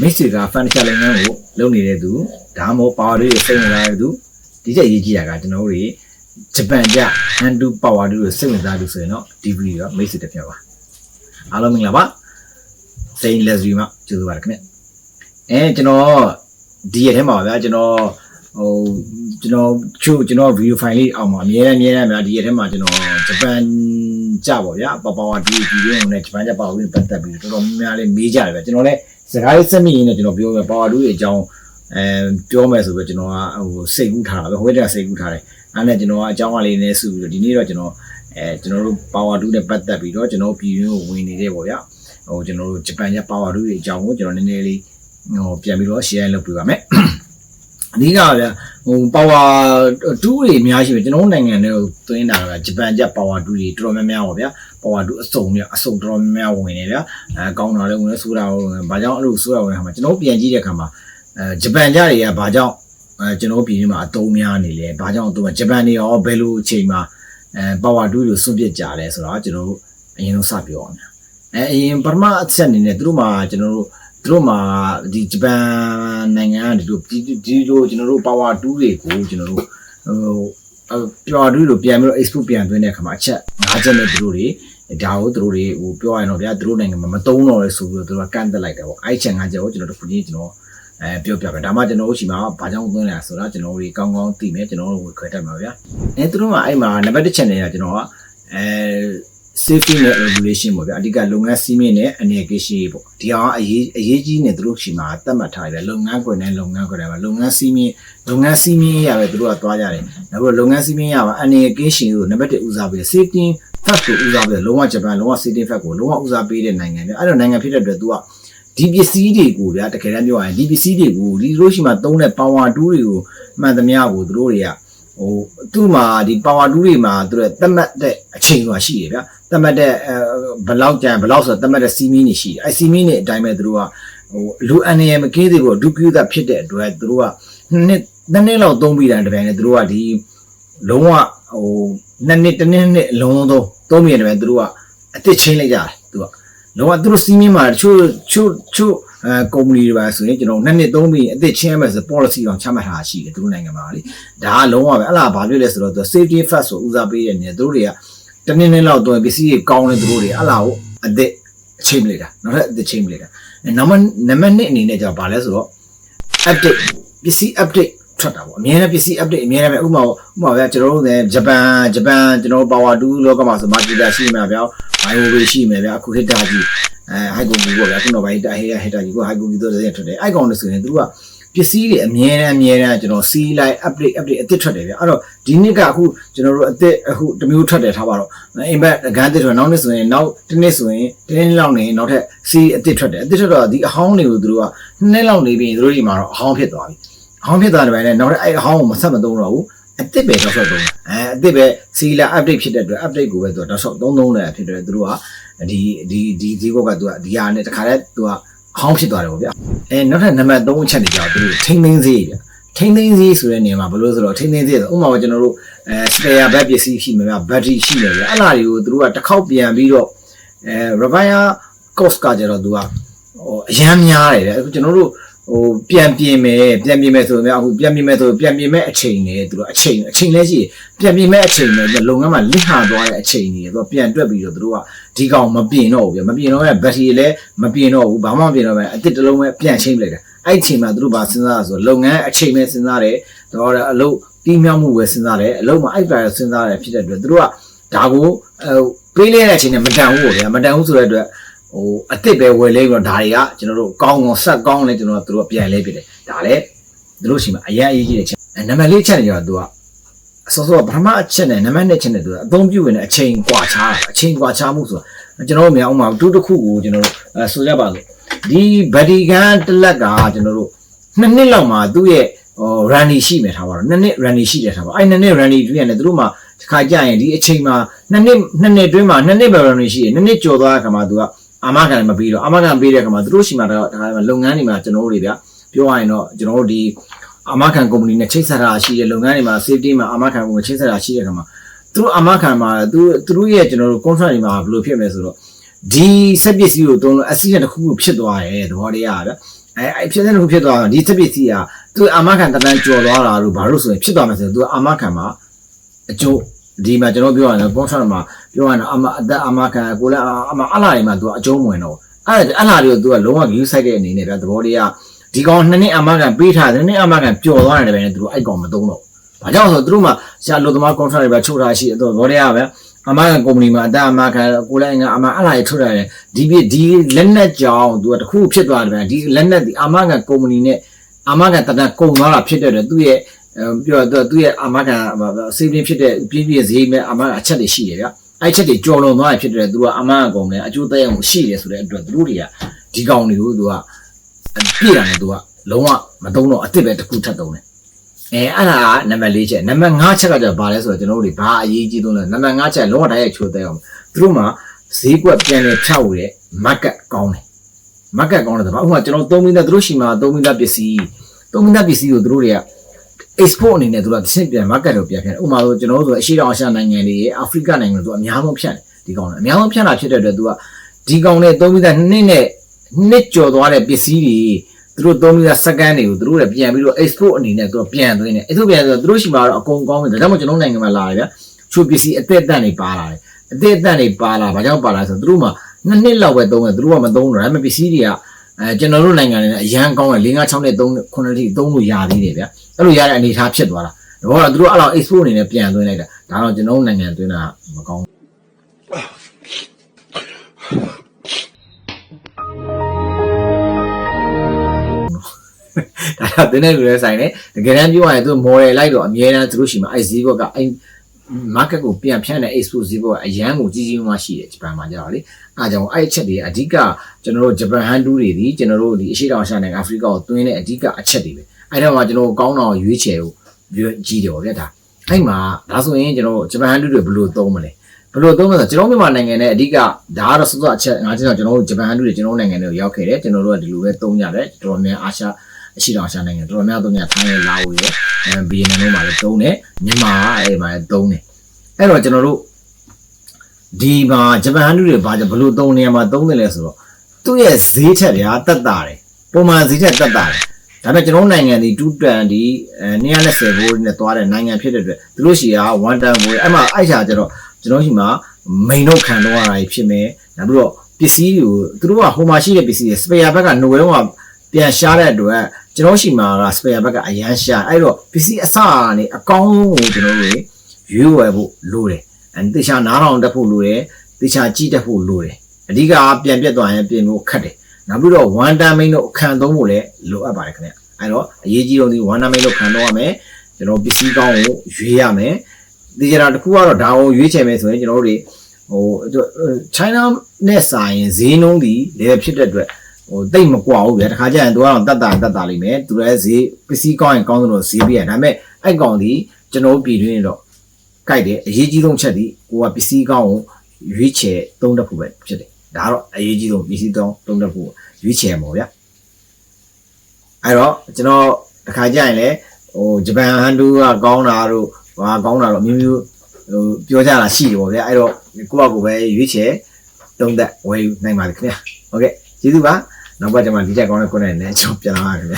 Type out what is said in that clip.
မိတ်ဆွေက furniture လုပ်ငန်းကိုလုပ်နေတဲ့သူဒါမှမဟုတ် power တွေစိတ်ဝင်စားတဲ့သူဒီချက်ရေးကြည့်တာကကျွန်တော်တို့တွေဂျပန်ကြ hand to power တွေစိတ်ဝင်စားသူဆိုရင်တော့ဒီဗီဒီယိုကမိတ်ဆွေတစ်ပြပါအားလုံးမင်္ဂလာပါစိန် leslie မှာကျေးဇူးပါတယ်ခင်ဗျအဲကျွန်တော်ဒီရက်ထဲမှာပါဗျာကျွန်တော်ဟိုကျွန်တော်ချို့ကျွန်တော် video file လေးအောင်မှာအများအများအများဒီရက်ထဲမှာကျွန်တော်ဂျပန်ကြပါဗျာပပဝါဒီဒီရုံနဲ့ဂျပန်ကြပါဝင်ပတ်သက်ပြီးတော်တော်များများလေးမေးကြတယ်ဗျာကျွန်တော်လည်း စကားလေးစက်မိရင်းနဲ့ကျွန်တော်ပြောပြပါဝါဒူရဲ့အကြောင်းအဲပြောမယ်ဆိုပြီးကျွန်တော်ကဟိုစိတ်ကူးထားတာပဲဟိုတည်းကစိတ်ကူးထားတယ်အဲ့နဲ့ကျွန်တော်ကအကြောင်းအလေးနဲ့စုပြီးတော့ဒီနေ့တော့ကျွန်တော်အဲကျွန်တော်တို့ပါဝါဒူနဲ့ပတ်သက်ပြီးတော့ကျွန်တော်ပြည်ရင်းကိုဝင်နေတယ်ပေါ့ဗျာဟိုကျွန်တော်တို့ဂျပန်ကြပါဝါဒူရဲ့အကြောင်းကိုကျွန်တော်နည်းနည်းလေးဟိုပြန်ပြီးတော့ share လုပ်ပြပါမယ် အဓိကဗျာဟို power 2တွေအများရှိပဲကျွန်တော်နိုင်ငံတွေကိုသွင်းတာကဂျပန်ကျ power 2တွေတော်တော်များများပါဗျာ power 2အစုံတွေအစုံတော်တော်များများဝင်နေဗျာအဲကောင်းတာလည်းဝင်လဲဆိုတာဝင်ဘာကြောင့်အဲ့လိုဆိုတာဝင်ခါမှာကျွန်တော်ပြန်ကြည့်တဲ့အခါမှာအဲဂျပန်ကျတွေကဘာကြောင့်အဲကျွန်တော်ပြည်ထဲမှာအသုံးများနေလဲဘာကြောင့်အသုံးဂျပန်တွေရောဘယ်လိုအချိန်မှာအဲ power 2တွေစွန့်ပစ်ကြလဲဆိုတော့ကျွန်တော်အရင်ဆုံးစပြောအောင်ဗျာအဲအရင်ပထမအချက်အနေနဲ့သူတို့မှာကျွန်တော်တို့ သူတို့မှာဒီဂျပန်နိုင်ငံကဒီလိုဒီဒီလိုကျွန်တော်တို့ power 2တွေကိုကျွန်တော်တို့ဟိုပြော်တူလို့ပြန်ပြီးတော့ export ပြန်သွင်းတဲ့အခါမှာအချက်၅ချက်နဲ့သူတို့တွေဒါကိုသူတို့တွေဟိုပြောရရင်တော့ဗျာသူတို့နိုင်ငံမှာမတုံးတော့လဲဆိုပြီးတော့သူတို့ကကန့်တက်လိုက်တယ်ပေါ့အဲ့ချက်၅ချက်ကိုကျွန်တော်တို့ခုနေ့ကျွန်တော်အဲပြောပြပြဒါမှကျွန်တော်တို့ရှိမှာဘာကြောင့်သွင်းလဲဆိုတော့ကျွန်တော်တို့ကောင်းကောင်းသိမယ်ကျွန်တော်တို့ဝေခွဲတတ်မှာဗျာအဲသူတို့ကအဲ့မှာနံပါတ်1ချက်နဲ့ကကျွန်တော်ကအဲ safety နဲ့ regulation ပေါ့ဗျာအဓိကလုပ်ငန်းစည်းမျဉ်းနဲ့အနေကိရှိပေါ့ဒီအောင်အရေးအရေးကြီးနေသူတို့ရှိမှာသတ်မှတ်ထားတယ်လုပ်ငန်းခွင်နဲ့လုပ်ငန်းခွင်တွေမှာလုပ်ငန်းစည်းမျဉ်းလုပ်ငန်းစည်းမျဉ်းရပဲသူတို့ကသွားကြတယ်နောက်ပြီးလုပ်ငန်းစည်းမျဉ်းရပါအနေကိရှိကိုနံပါတ်1ဦးစားပေး safety first ကိုဦးစားပေးလုံးဝဂျပန်လုံးဝ safety first ကိုလုံးဝဦးစားပေးတဲ့နိုင်ငံဗျအဲ့တော့နိုင်ငံဖြစ်တဲ့အတွက် तू ကဒီပစ္စည်းတွေကိုဗျာတကယ်တမ်းပြောရရင်ဒီပစ္စည်းတွေကိုဒီလိုရှိမှသုံးတဲ့ power tool တွေကိုမှန်သမျှကိုသူတို့တွေကဟိုသူ့မှာဒီ power tool တွေမှာသူတို့သတ်မှတ်တဲ့အချိန်ကရှိတယ်ဗျာ သတ်မှတ်တဲ့ဘလောက်ကြံဘလောက်ဆိုသတ်မှတ်တဲ့စီမီးနေရှိတယ်အဲစီမီးနေအတိုင်းပဲသူတို့ကဟိုလူအန်ရမကင်းသေးဘူးဒုက္ခသဖြစ်တဲ့အတွက်သူတို့ကနှစ်နှစ်နှစ်လောက်သုံးပြီးတာတပြိုင်နဲ့သူတို့ကဒီလုံးဝဟိုနှစ်နှစ်တစ်နှစ်နှစ်လုံးသုံးသုံးပြီးတယ်ပဲသူတို့ကအစ်စ်ချင်းလိုက်ကြတယ်သူကလုံးဝသူတို့စီမီးမှာချို့ချို့ချို့အဲကုမ္ပဏီတွေပါဆိုရင်ကျွန်တော်နှစ်နှစ်သုံးပြီးအစ်စ်ချင်းရမယ်ဆို policy တော့ချမှတ်ထားရှိတယ်သူတို့နိုင်ငံမှာလေဒါကလုံးဝပဲအဲ့လားဘာဖြစ်လဲဆိုတော့သူ safety first ဆိုဦးစားပေးတဲ့နေသူတို့တွေက တနည်းနည်းလောက်တော့ပစ္စည်းတွေကောင်းတဲ့သူတို့တွေအလားကိုအသက်အချိန်မလိုက်တာနောက်ထပ်အသက်ချိန်မလိုက်တာနံပါတ်နံပါတ်1အနေနဲ့じゃဘာလဲဆိုတော့ update ပစ္စည်း update ထွက်တာပေါ့အများနဲ့ပစ္စည်း update အများနဲ့ပဲဥပမာဥပမာဗျာကျွန်တော်တို့လည်းဂျပန်ဂျပန်ကျွန်တော် power 2လောကမှာဆိုမာဂျီတာရှိမှာဗျာ bio ပဲရှိမယ်ဗျာအခုဟစ်တာကြီးအဲ high computer ပေါ့ဗျာခုနောက်ပိုင်းတာဟဲဟစ်တာကြီးကို high computer တွေထွက်တယ်အဲ့ကောင်လို့ဆိုရင်သူက ပစ္စည်းတွေအမြဲတမ်းအမြဲတမ်းကျွန်တော် see live update update အသစ်ထွက်တယ်ဗျအဲ့တော့ဒီနှစ်ကအခုကျွန်တော်တို့အသစ်အခုတစ်မျိုးထွက်တယ်ထားပါတော့ impact ဂန်းသစ်ထွက်နောက်နှစ်ဆိုရင်နောက်တစ်နှစ်ဆိုရင်တစ်နှစ်လောက်နေနောက်ထပ် see အသစ်ထွက်တယ်အသစ်ထွက်တော့ဒီအဟောင်းတွေကိုသူတို့ကနှစ်လောက်နေပြီးသူတို့ဒီမှာတော့အဟောင်းဖြစ်သွားပြီအဟောင်းဖြစ်သွားတယ်ပဲနဲ့နောက်ထပ်အဲ့အဟောင်းကိုမဆက်မသုံးတော့ဘူးအသစ်ပဲတော့ဆက်သုံးအဲအသစ်ပဲ see live update ဖြစ်တဲ့အတွက် update ကိုပဲသူကတော့ဆက်သုံးသုံးတယ်ဖြစ်တယ်သူတို့ကဒီဒီဒီဒီကောကသူကဒီဟာနဲ့တခါတည်းသူက ဟောင်းဖြစ်သွားတယ်ပေါ့ဗျအဲနောက်ထပ်နံပါတ်3အချက်နေကြတော့သူတို့ထိမ့်သိမ်းစေးဗျထိမ့်သိမ်းစေးဆိုတဲ့နေရာမှာဘယ်လိုဆိုတော့ထိမ့်သိမ်းစေးဆိုဥပမာကျွန်တော်တို့အဲ spare back ပစ္စည်းရှိမှာဗျ battery ရှိတယ်ဗျအဲ့လားတွေကိုသူတို့ကတစ်ခေါက်ပြန်ပြီးတော့အဲ repair cost ကကြတော့သူကဟိုအရန်များတယ်ဗျအခုကျွန်တော်တို့ ဟိုပြန်ပြင်မယ်ပြန်ပြင်မယ်ဆိုတော့အခုပြန်ပြင်မယ်ဆိုပြန်ပြင်မဲ့အချိန်နဲ့သူတို့အချိန်အချိန်လည်းရှိပြန်ပြင်မဲ့အချိန်နဲ့လုပ်ငန်းမှာလစ်ဟာသွားတဲ့အချိန်တွေသူကပြန်တွက်ပြီးတော့သူတို့ကဒီကောင်မပြင်တော့ဘူးဗျမပြင်တော့ရဲ့ဘက်ထရီလည်းမပြင်တော့ဘူးဘာမှမပြင်တော့ပဲအစ်စ်တစ်လုံးပဲပြန်ချိန်ပလိုက်တာအဲ့အချိန်မှာသူတို့ဘာစဉ်းစားရဆိုလုပ်ငန်းအချိန်ပဲစဉ်းစားတယ်တော့အလုပ်ပြီးမြောက်မှုပဲစဉ်းစားတယ်အလုပ်မှာအဲ့ပါစဉ်းစားတယ်ဖြစ်တဲ့အတွက်သူတို့ကဒါကိုဟိုပေးလိုက်တဲ့အချိန်နဲ့မတန်ဘူးဗျာမတန်ဘူးဆိုတဲ့အတွက် ဟိုအစ်စ်ပဲဝယ်လဲပြီးတော့ဒါတွေကကျွန်တော်တို့ကောင်းကောင်းဆက်ကောင်းလဲကျွန်တော်တို့တို့ပြန်လဲပြတယ်ဒါလည်းတို့ရှိမှာအရင်အရေးကြီးတဲ့ချက်နံပါတ်၄ချက်နေကြတော့သူကအစောစောပထမအချက်နဲ့နံပါတ်၂ချက်နဲ့သူကအသုံးပြုဝင်တဲ့အချိန်ကွာခြားတာအချိန်ကွာခြားမှုဆိုတာကျွန်တော်တို့မြောက်မှာတူတစ်ခုကိုကျွန်တော်တို့အဲဆိုရပါလို့ဒီဗတီကန်တလက်ကကျွန်တော်တို့နှစ်နှစ်လောက်မှာသူ့ရဲ့ဟို runny ရှိမယ်ထားပါတော့နှစ်နှစ် runny ရှိတယ်ထားပါအဲ့နှစ်နှစ် runny တွေ့ရတယ်သူတို့မှာတစ်ခါကြာရင်ဒီအချိန်မှာနှစ်နှစ်နှစ်နှစ်တွင်းမှာနှစ်နှစ်ပဲ runny ရှိတယ်နှစ်နှစ်ကျော်သွားတဲ့ခါမှာသူက အာမခံမပေးတော့အာမခံပေးတဲ့ခါမှာသူတို့ရှိမှာတော့ဒါကလုပ်ငန်းတွေမှာကျွန်တော်တို့တွေဗျပြောရရင်တော့ကျွန်တော်တို့ဒီအာမခံကုမ္ပဏီနဲ့ချိတ်ဆက်တာရှိတဲ့လုပ်ငန်းတွေမှာ safety မှာအာမခံကုမ္ပဏီချိတ်ဆက်တာရှိတဲ့ခါမှာသူတို့အာမခံမှာသူသူတို့ရဲ့ကျွန်တော်တို့ contract တွေမှာဘယ်လိုဖြစ်မလဲဆိုတော့ဒီစက်ပစ္စည်းကိုသုံးလို့အက်ဆီဒန့်တစ်ခုခုဖြစ်သွားတယ်သဘောတရားကအဲအဲဖြစ်တဲ့တစ်ခုဖြစ်သွားတော့ဒီစက်ပစ္စည်းကသူအာမခံတန်းကြော်သွားတာလို့ဘာလို့ဆိုရင်ဖြစ်သွားမှဆိုရင်သူအာမခံမှာအကျိုးဒီမှာကျွန်တော်ပြောရရင် contract မှာ ပြောရရင်အမအသက်အာမခံကိုလည်းအမအလားတွေမှာသူအကျုံးဝင်တော့အဲ့အလားတွေကိုသူကလုံးဝ view site တဲ့အနေနဲ့ဗျသဘောတရားဒီကောင်နှစ်နှစ်အာမခံပေးထားတယ်နှစ်နှစ်အာမခံပျော်သွားတယ်ပဲသူတို့အဲ့ကောင်မသုံးတော့ဘာကြောင့်ဆိုသူတို့မှာဆရာလူသမား contract တွေပဲချုပ်ထားရှိတယ်သဘောတရားပဲအမကန်ကုမ္ပဏီမှာအတက်အမခံကိုလည်းငါအမအလားရထုတ်ရတယ်ဒီပြဒီလက်နက်ကြောင်သူကတခုဖြစ်သွားတယ်ဗျဒီလက်နက်ဒီအမကန်ကုမ္ပဏီနဲ့အမကန်တတန်ကုန်သွားတာဖြစ်တဲ့အတွက်သူ့ရဲ့ပြောတော့သူ့ရဲ့အမကန်စေးပြင်းဖြစ်တဲ့ပြင်းပြင်းဈေးမဲ့အမအချက်တွေရှိတယ်ဗျ အဲ့ချက်တွေကြော်လွန်သွားတယ်ဖြစ်တဲ့သူကအမကန်ကုမ္ပဏီအကျိုးသက်ရောက်မှုရှိတယ်ဆိုတဲ့အတွက်သူတို့တွေကဒီကောင်တွေကိုသူကပြည့်တယ်သူကလုံးဝမသုံးတော့အစ်စ်ပဲတစ်ခုထပ်သုံးတယ်အဲအဲ့ဒါကနံပါတ်၄ချက်နံပါတ်၅ချက်ကကျတော့ဘာလဲဆိုတော့ကျွန်တော်တို့တွေဘာအရေးကြီးသုံးလဲနံပါတ်၅ချက်လုံးဝတိုင်းရိုက်ချိုးတဲ့အောင်သူတို့မှာဈေးကွက်ပြန်လဲဖြောက်ရတဲ့ market ကောင်းတယ် market ကောင်းတယ်ဆိုတော့ဥပမာကျွန်တော်သုံးမိသားသူတို့ရှိမှာသုံးမိသားပစ္စည်းသုံးမိသားပစ္စည်းကိုသူတို့တွေက export အနေနဲ့သူတို့ကတစ်ဆင့်ပြန် market ကိုပြန်ဖြတ်တယ်ဥပမာဆိုကျွန်တော်တို့ဆိုအရှေ့တောင်အာရှနိုင်ငံတွေအာဖရိကနိုင်ငံတွေသူအများဆုံးဖြတ်တယ်ဒီကောင်လည်းအများဆုံးဖြတ်တာဖြစ်တဲ့အတွက်သူကဒီကောင်နဲ့သုံးမိသားနှစ်နဲ့နှစ်ကျော်သွားတဲ့ပစ္စည်းတွေသူတို့သုံးပြီးသားစက္ကန့်တွေကိုသူတို့လည်းပြန်ပြီးတော့ export အနေနဲ့သူတို့ပြန်သွင်းတယ် export ပြန်ဆိုတော့သူတို့ရှိမှာတော့အကုန်ကောင်းတယ်ဒါကြောင့်မို့ကျွန်တော်နိုင်ငံမှာလာတယ်ဗျချိုးပစ္စည်းအသက်အတန့်တွေပါလာတယ်အသက်အတန့်တွေပါလာဘာကြောင့်ပါလာဆိုတော့သူတို့မှာနှစ်နှစ်လောက်ပဲသုံးတယ်သူတို့ကမသုံးတော့ဒါပေမဲ့ပစ္စည်းတွေက အဲကျွန်တော်တို့နိုင်ငံတွေနဲ့အရန်ကောင်းတယ်၄၅6နဲ့3 9ထိသုံးလို့ရသေးတယ်ဗျအဲ့လိုရတဲ့အနေအထားဖြစ်သွားတာတော့သူတို့အဲ့လောက် export အနေနဲ့ပြန်သွင်းလိုက်တာဒါတော့ကျွန်တော်တို့နိုင်ငံသွင်းတာမကောင်းဒါတော့တင်းတဲ့လူတွေဆိုင်တယ်တကယ်တမ်းပြောရရင်သူ model လိုက်တော့အများအားသူတို့ရှိမှာအဲဈေးဘက်ကအဲ market ကိုပြန်ဖြန့်တဲ့ export ဈေးဘက်ကအရန်ကိုကြီးကြီးမားမားရှိတယ်ဂျပန်မှာကြတော့လေအဲကြောင့်အဲ့အချက်တွေအဓိကကျွန်တော်တို့ဂျပန်ဟန်တူတွေဒီကျွန်တော်တို့ဒီအရှေ့တောင်အာရှနိုင်ငံအာဖရိကကိုတွင်းတဲ့အဓိကအချက်တွေပဲအဲ့တော့မှကျွန်တော်တို့ကောင်းတော့ရွေးချယ်ကိုကြီးတယ်ပေါ့ဗျာဒါအဲ့မှာဒါဆိုရင်ကျွန်တော်တို့ဂျပန်ဟန်တူတွေဘယ်လိုသုံးမလဲဘယ်လိုသုံးမလဲဆိုတော့ကျွန်တော်မြန်မာနိုင်ငံနဲ့အဓိကဒါကတော့စစောအချက်ငါကျွန်တော်ကျွန်တော်တို့ဂျပန်ဟန်တူတွေကျွန်တော်တို့နိုင်ငံတွေကိုရောက်ခဲ့တယ်ကျွန်တော်တို့ကဒီလိုပဲသုံးကြတယ်တော်တော်များအာရှ အရှိတော်ရှာနိုင်ငံတော်တော်များသုံးညထိုင်းရလာဝေရအဲဗီယက်နမ်တို့မှာလည်းသုံးတယ်မြန်မာကအဲ့မှာလည်းသုံးတယ်အဲ့တော့ကျွန်တော်တို့ဒီမှာဂျပန်လူတွေဘာဘလို့သုံးနေရမှာသုံးတယ်လဲဆိုတော့သူ့ရဲ့ဈေးထက်ဗျာတက်တာတယ်ပုံမှန်ဈေးထက်တက်တာတယ်ဒါပေမဲ့ကျွန်တော်နိုင်ငံဒီ2တန်ဒီအဲ290ဘိုးနဲ့သွားတဲ့နိုင်ငံဖြစ်တဲ့အတွက်သူတို့ရှိက1တန်ဘိုးအဲ့မှာအဲ့ချာကျတော့ကျွန်တော်ရှိမှာမိန်တို့ခံတော့ရတာဖြစ်မယ်နောက်ပြီးတော့ပစ္စည်းတွေကိုသူတို့ကဟိုမှာရှိတဲ့ပစ္စည်းတွေစပယ်ယာဘက်ကနိုဝဲတော့ပြန်ရှားတဲ့အတွက် ကျွန်တော်ရှိမှာကစပယ်ယာဘက်ကအရန်ရှားအဲ့တော့ပစ္စည်းအစကနေအကောင်းဆုံးကိုကျွန်တော်တို့ရွေးဝယ်ဖို့လိုတယ်အဲတေချာနားထောင်တက်ဖို့လိုတယ်တေချာကြည့်တက်ဖို့လိုတယ်အဓိကပြန်ပြတ်သွားရင်ပြင်ဖို့ခက်တယ်နောက်ပြီးတော့ one time main တို့အခန့်သုံးဖို့လည်းလိုအပ်ပါတယ်ခင်ဗျအဲ့တော့အရေးကြီးဆုံးဒီ one time main တို့ခံတော့ရမယ်ကျွန်တော်ပစ္စည်းကောင်းကိုရွေးရမယ်ဒီကြတာတစ်ခုကတော့ဒါကိုရွေးချယ်မယ်ဆိုရင်ကျွန်တော်တို့တွေဟို China နဲ့ဆိုင်ဈေးနှုန်းဒီလည်းဖြစ်တဲ့အတွက် ဟိုတိတ်မကွာဘူးဗျာတခါကျရင်သူကတော့တတ်တာတတ်တာလိမ့်မယ်သူလည်းဈေးပစ္စည်းကောင်းရင်ကောင်းသလိုဈေးပြရဒါပေမဲ့အဲ့ကောင်ဒီကျွန်တော်ပြည်တွင်းတော့ကြိုက်တယ်အရေးကြီးဆုံးချက်ဒီကိုကပစ္စည်းကောင်းကိုရွေးချယ်သုံးတတ်ဖို့ပဲဖြစ်တယ်ဒါကတော့အရေးကြီးဆုံးပစ္စည်းကောင်းသုံးတတ်ဖို့ရွေးချယ်မှာဗျာအဲ့တော့ကျွန်တော်တခါကျရင်လည်းဟိုဂျပန်ဟန်တူကကောင်းတာတို့ဟာကောင်းတာတော့မျိုးမျိုးဟိုပြောကြတာရှိတယ်ပေါ့ဗျာအဲ့တော့ကိုယ့်ဘက်ကိုပဲရွေးချယ်သုံးသက်ဝယ်ယူနိုင်ပါတယ်ခင်ဗျာဟုတ်ကဲ့ကျေးဇူးပါ နောက်ပတ်ကျမှဒီချက်ကောင်းတဲ့ကိုယ်နဲ့လည်းကျွန်တော်ပြန်လာပါခင်ဗျာ